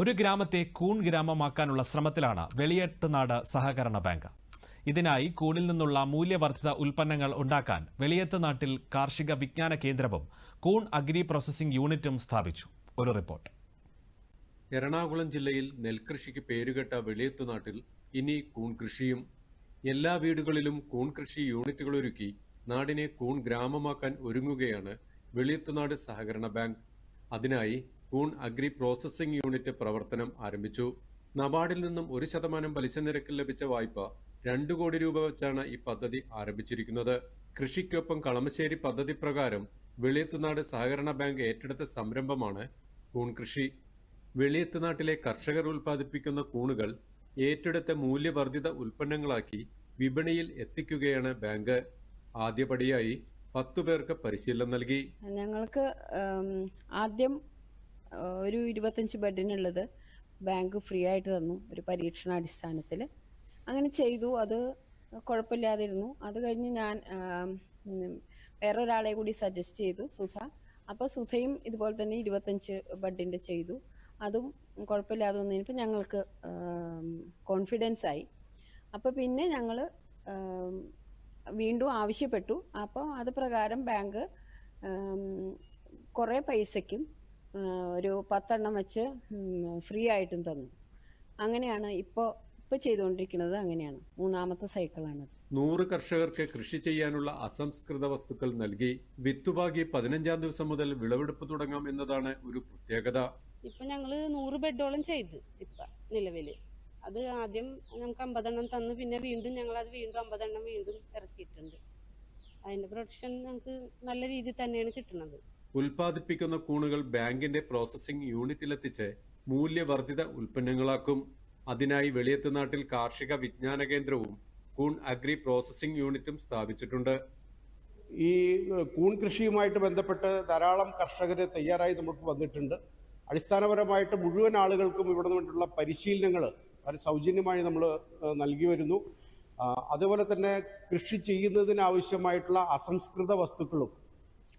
ഒരു ഗ്രാമത്തെ കൂൺ ഗ്രാമമാക്കാനുള്ള ശ്രമത്തിലാണ് വെളിയത്തുനാട് സഹകരണ ബാങ്ക്. ഇതിനായി കൂണിൽ നിന്നുള്ള മൂല്യവർദ്ധിത ഉൽപ്പന്നങ്ങൾ ഉണ്ടാക്കാൻ വെളിയേത്തനാട്ടിൽ കാർഷിക വിജ്ഞാന കേന്ദ്രവും കൂൺ അഗ്രി പ്രോസസിംഗ് യൂണിറ്റും സ്ഥാപിച്ചു. ഒരു റിപ്പോർട്ട്. എറണാകുളം ജില്ലയിൽ നെൽകൃഷിക്ക് പേരുകെട്ട വെളിയത്തുനാട്ടിൽ ഇനി കൂൺ കൃഷിയും. എല്ലാ വീടുകളിലും കൂൺ കൃഷി യൂണിറ്റുകൾ ഒരുക്കി നാടിനെ കൂൺ ഗ്രാമമാക്കാൻ ഒരുങ്ങുകയാണ് വെളിയത്തുനാട് സഹകരണ ബാങ്ക്. അതിനായി കൂൺ അഗ്രി പ്രോസസിംഗ് യൂണിറ്റ് പ്രവർത്തനം ആരംഭിച്ചു. നബാർഡിൽ നിന്നും ഒരു ശതമാനം പലിശ നിരക്കിൽ ലഭിച്ച വായ്പ രണ്ടു കോടി രൂപ വെച്ചാണ് ഈ പദ്ധതി ആരംഭിച്ചിരിക്കുന്നത്. കൃഷിക്കൊപ്പം കളമശ്ശേരി പദ്ധതി പ്രകാരം വെളിയത്തുനാട് സഹകരണ ബാങ്ക് ഏറ്റെടുത്ത സംരംഭമാണ് കൂൺ കൃഷി. വെളിയത്തുനാട്ടിലെ കർഷകർ ഉൽപ്പാദിപ്പിക്കുന്ന കൂണുകൾ ഏറ്റെടുത്ത മൂല്യവർദ്ധിത ഉൽപ്പന്നങ്ങളാക്കി വിപണിയിൽ എത്തിക്കുകയാണ് ബാങ്ക്. ആദ്യപടിയായി പത്തു പേർക്ക് പരിശീലനം നൽകി. ഞങ്ങൾക്ക് ആദ്യം ഒരു ഇരുപത്തഞ്ച് ബെഡിനുള്ളത് ബാങ്ക് ഫ്രീ ആയിട്ട് തന്നു ഒരു പരീക്ഷണാടിസ്ഥാനത്തിൽ അങ്ങനെ ചെയ്തു അത് കുഴപ്പമില്ലാതിരുന്നു. അത് കഴിഞ്ഞ് ഞാൻ വേറൊരാളെ കൂടി സജസ്റ്റ് ചെയ്തു സുധ. അപ്പോൾ സുധയും ഇതുപോലെ തന്നെ ഇരുപത്തഞ്ച് ബഡിന്റെ ചെയ്തു. അതും കുഴപ്പമില്ലാതെ വന്നതിനിപ്പോൾ ഞങ്ങൾക്ക് കോൺഫിഡൻസ് ആയി. അപ്പോൾ പിന്നെ ഞങ്ങൾ വീണ്ടും ആവശ്യപ്പെട്ടു. അപ്പോൾ അത് പ്രകാരം ബാങ്ക് കുറേ പൈസയ്ക്കും ഒരു പത്തെണ്ണം വെച്ച് ഫ്രീ ആയിട്ടും തന്നു. അങ്ങനെയാണ് ഇപ്പോൾ ഇപ്പോൾ ചെയ്തുകൊണ്ടിരിക്കുന്നത് അങ്ങനെയാണ്. മൂന്നാമത്തെ സൈക്കിളാണ് നൂറ് കർഷകർക്ക് കൃഷി ചെയ്യാനുള്ള അസംസ്കൃത വസ്തുക്കൾ നൽകി വിത്തുപാകി പതിനഞ്ചാം ദിവസം മുതൽ വിളവെടുപ്പ് തുടങ്ങാം എന്നതാണ് ഒരു പ്രത്യേകത. ഇപ്പൊ ഞങ്ങൾ നൂറ് ബെഡോളം ചെയ്ത് ഇപ്പൊ നിലവിൽ. അത് ആദ്യം ഞങ്ങൾക്ക് അമ്പതെണ്ണം തന്നു പിന്നെ വീണ്ടും ഞങ്ങൾ അത് വീണ്ടും അമ്പതെണ്ണം വീണ്ടും ഇറക്കിയിട്ടുണ്ട്. അതിന്റെ പ്രൊഡക്ഷൻ ഞങ്ങൾക്ക് നല്ല രീതിയിൽ തന്നെയാണ് കിട്ടുന്നത്. ഉൽപ്പാദിപ്പിക്കുന്ന കൂണുകൾ ബാങ്കിന്റെ പ്രോസസ്സിംഗ് യൂണിറ്റിലെത്തിച്ച് മൂല്യവർദ്ധിത ഉൽപ്പന്നങ്ങളാക്കും. അതിനായി വെളിയത്ത് നാട്ടിൽ കാർഷിക വിജ്ഞാന കേന്ദ്രവും കൂൺ അഗ്രി പ്രോസസ്സിംഗ് യൂണിറ്റും സ്ഥാപിച്ചിട്ടുണ്ട്. ഈ കൂൺ കൃഷിയുമായിട്ട് ബന്ധപ്പെട്ട് ധാരാളം കർഷകർ തയ്യാറായി നമുക്ക് വന്നിട്ടുണ്ട്. അടിസ്ഥാനപരമായിട്ട് മുഴുവൻ ആളുകൾക്കും ഇവിടെ നിന്നുള്ള പരിശീലനങ്ങൾ വളരെ സൗജന്യമായി നമ്മൾ നൽകി വരുന്നു. അതുപോലെ തന്നെ കൃഷി ചെയ്യുന്നതിനാവശ്യമായിട്ടുള്ള അസംസ്കൃത വസ്തുക്കളും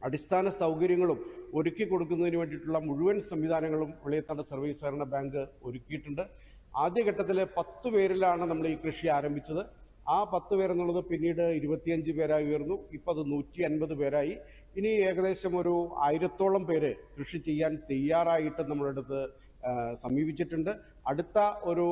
അടിസ്ഥാന സൗകര്യങ്ങളും ഒരുക്കി കൊടുക്കുന്നതിന് വേണ്ടിയിട്ടുള്ള മുഴുവൻ സംവിധാനങ്ങളും വെളിയത്താട് സർവീസ് സഹകരണ ബാങ്ക് ഒരുക്കിയിട്ടുണ്ട്. ആദ്യഘട്ടത്തിൽ പത്ത് പേരിലാണ് നമ്മൾ ഈ കൃഷി ആരംഭിച്ചത്. ആ പത്ത് പേരെന്നുള്ളത് പിന്നീട് ഇരുപത്തിയഞ്ച് പേരായി ഉയർന്നു. ഇപ്പം അത് നൂറ്റി അൻപത് പേരായി. ഇനി ഏകദേശം ഒരു ആയിരത്തോളം പേര് കൃഷി ചെയ്യാൻ തയ്യാറായിട്ട് നമ്മുടെ അടുത്ത് സമീപിച്ചിട്ടുണ്ട്. അടുത്ത ഒരു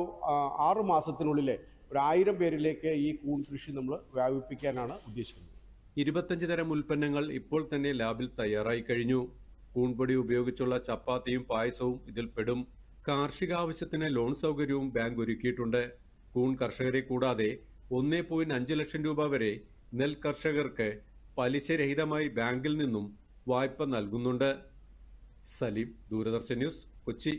ആറ് മാസത്തിനുള്ളിൽ ഒരു ആയിരം പേരിലേക്ക് ഈ കൂൺ കൃഷി നമ്മൾ വ്യാപിപ്പിക്കാനാണ് ഉദ്ദേശിക്കുന്നത്. ഇരുപത്തഞ്ച് തരം ഉൽപ്പന്നങ്ങൾ ഇപ്പോൾ തന്നെ ലാബിൽ തയ്യാറായി കഴിഞ്ഞു. കൂൺപൊടി ഉപയോഗിച്ചുള്ള ചപ്പാത്തിയും പായസവും ഇതിൽ പെടും. കാർഷിക ആവശ്യത്തിന് ലോൺ സൗകര്യവും ബാങ്ക് ഒരുക്കിയിട്ടുണ്ട്. കൂൺ കർഷകരെ കൂടാതെ ഒന്നേ പോയിന്റ് അഞ്ച് ലക്ഷം രൂപ വരെ നെൽ കർഷകർക്ക് പലിശരഹിതമായി ബാങ്കിൽ നിന്നും വായ്പ നൽകുന്നുണ്ട്. സലീം ദൂരദർശൻ ന്യൂസ് കൊച്ചി.